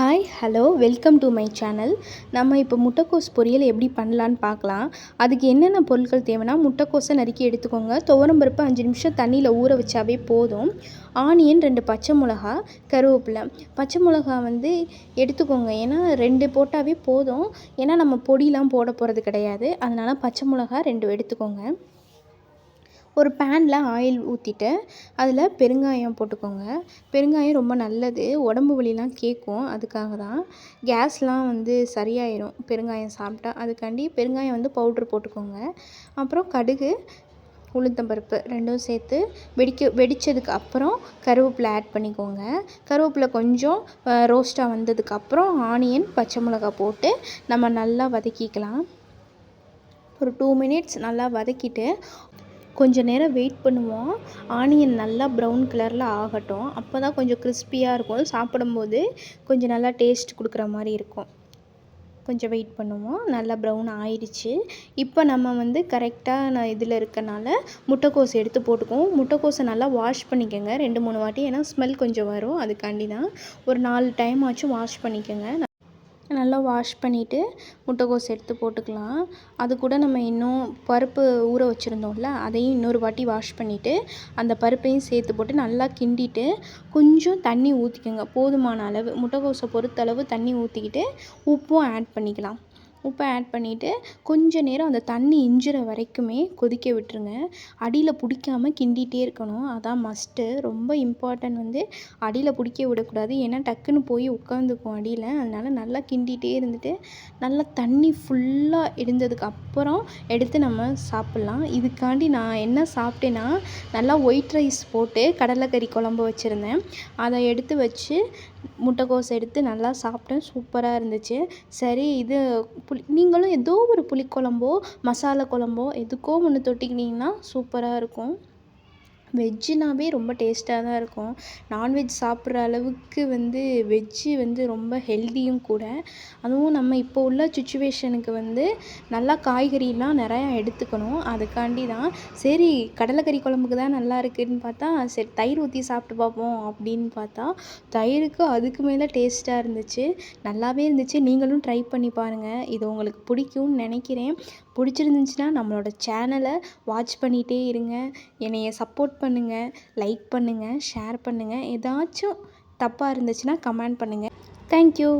Hi hello welcome to my channel நம்ம இப்போ முட்டைக்கோஸ் பொரியல் எப்படி பண்ணலான்னு பார்க்கலாம். அதுக்கு என்னென்ன பொருட்கள் தேவைன்னா முட்டைக்கோஸை நறுக்கி எடுத்துக்கோங்க. துவரம்பருப்பு அஞ்சு நிமிஷம் தண்ணியில் ஊற வச்சாவே போதும். ஆனியன் ரெண்டு பச்சை மிளகா கருவேப்பிலை. பச்சை மிளகா வந்து எடுத்துக்கோங்க. ஏன்னா ரெண்டு போட்டாவே போதும். ஏன்னா நம்ம பொடியெலாம் போட போகிறது கிடையாது. அதனால் பச்சை மிளகா ரெண்டு எடுத்துக்கோங்க. ஒரு பேனில் ஆயில் ஊற்றிட்டு அதில் பெருங்காயம் போட்டுக்கோங்க. பெருங்காயம் ரொம்ப நல்லது. உடம்பு வலிலாம் கேட்கும் அதுக்காக தான் கேஸ்லாம் வந்து சரியாயிடும் பெருங்காயம் சாப்பிட்டா அதுக்காண்டி பெருங்காயம் வந்து பவுட்ரு போட்டுக்கோங்க. அப்புறம் கடுகு உளுத்தம்பருப்பு ரெண்டும் சேர்த்து வெடிக்க வெடித்ததுக்கு அப்புறம் கருவேப்பிலை ஆட் பண்ணிக்கோங்க. கருவேப்பிலை கொஞ்சம் ரோஸ்ட்டாக வந்ததுக்கப்புறம் ஆனியன் பச்சை மிளகா போட்டு நம்ம நல்லா வதக்கிக்கலாம். ஒரு டூ மினிட்ஸ் நல்லா வதக்கிட்டு கொஞ்சம் நேரம் வெயிட் பண்ணுவோம். ஆனியன் நல்லா ப்ரௌன் கலரில் ஆகட்டும். அப்போ தான் கொஞ்சம் கிறிஸ்பியாக இருக்கும். சாப்பிடும்போது கொஞ்சம் நல்லா டேஸ்ட் கொடுக்குற மாதிரி இருக்கும். கொஞ்சம் வெயிட் பண்ணுவோம். நல்லா ப்ரௌன் ஆயிடுச்சு. இப்போ நம்ம வந்து கரெக்டாக நான் இதில் இருக்கனால முட்டைக்கோஸ் எடுத்து போட்டுக்குவோம். முட்டைக்கோஸை நல்லா வாஷ் பண்ணிக்கோங்க. ரெண்டு மூணு வாட்டி. ஏன்னா ஸ்மெல் கொஞ்சம் வரும். அதுக்காண்டி தான் ஒரு நாலு டைம் ஆச்சும் வாஷ் பண்ணிக்கோங்க. நல்லா வாஷ் பண்ணிவிட்டு முட்டைக்கோஸ் எடுத்து போட்டுக்கலாம். அது கூட நம்ம இன்னும் பருப்பு ஊற வச்சுருந்தோம்ல அதையும் இன்னொரு வாட்டி வாஷ் பண்ணிவிட்டு அந்த பருப்பையும் சேர்த்து போட்டு நல்லா கிண்டிட்டு கொஞ்சம் தண்ணி ஊற்றிக்கோங்க போதுமான அளவு முட்டைக்கோஸை பொறுத்தளவு தண்ணி ஊற்றிக்கிட்டு உப்பும் ஆட் பண்ணிக்கலாம். உப்பை ஆட் பண்ணிவிட்டு கொஞ்சம் நேரம் அந்த தண்ணி இஞ்சுற வரைக்குமே கொதிக்க விட்டுருங்க. அடியில் பிடிக்காம கிண்டிகிட்டே இருக்கணும். அதான் மஸ்ட்டு ரொம்ப இம்பார்ட்டன்ட் வந்து அடியில் பிடிக்க விடக்கூடாது. ஏன்னா டக்குன்னு போய் உட்காந்துக்கும் அடியில். அதனால் நல்லா கிண்டிகிட்டே இருந்துட்டு நல்லா தண்ணி ஃபுல்லாக இருந்ததுக்கு அப்புறம் எடுத்து நம்ம சாப்பிட்லாம். இதுக்காண்டி நான் என்ன சாப்பிட்டேன்னா நல்லா ஒயிட் ரைஸ் போட்டு கடலைக்கறி குழம்பு வச்சுருந்தேன். அதை எடுத்து வச்சு முட்டைக்கோஸ் எடுத்து நல்லா சாப்பிட்டேன். சூப்பராக இருந்துச்சு. சரி இது புளி நீங்களும் ஏதோ ஒரு புளிக்குழம்போ மசாலா குழம்போ எதுக்கோ ஒன்று தொட்டிக்கிட்டிங்கன்னா சூப்பராக இருக்கும். வெஜ்ஜுனாவே ரொம்ப டேஸ்ட்டாக தான் இருக்கும். நான்வெஜ் சாப்பிட்ற அளவுக்கு வந்து வெஜ்ஜு வந்து ரொம்ப ஹெல்தியும் கூட. அதுவும் நம்ம இப்போ உள்ள சுச்சுவேஷனுக்கு வந்து நல்லா காய்கறிலாம் நிறையா எடுத்துக்கணும். அதுக்காண்டி தான். சரி கடலைக்கறி குழம்புக்கு தான் நல்லா இருக்குதுன்னு பார்த்தா சரி தயிர் ஊற்றி சாப்பிட்டு பார்ப்போம் அப்படின்னு பார்த்தா தயிருக்கு அதுக்கு மேலே டேஸ்ட்டாக இருந்துச்சு. நல்லாவே இருந்துச்சு. நீங்களும் ட்ரை பண்ணி பாருங்கள் இது உங்களுக்கு பிடிக்கும்னு நினைக்கிறேன். பிடிச்சிருந்துச்சுன்னா நம்மளோட சேனலை வாட்ச் பண்ணிகிட்டே இருங்க. என்னைய சப்போர்ட் பண்ணுங்கள் லைக் பண்ணுங்கள் ஷேர் பண்ணுங்கள் ஏதாச்சும் தப்பாக இருந்துச்சுன்னா கமெண்ட் பண்ணுங்கள் தேங்க்யூ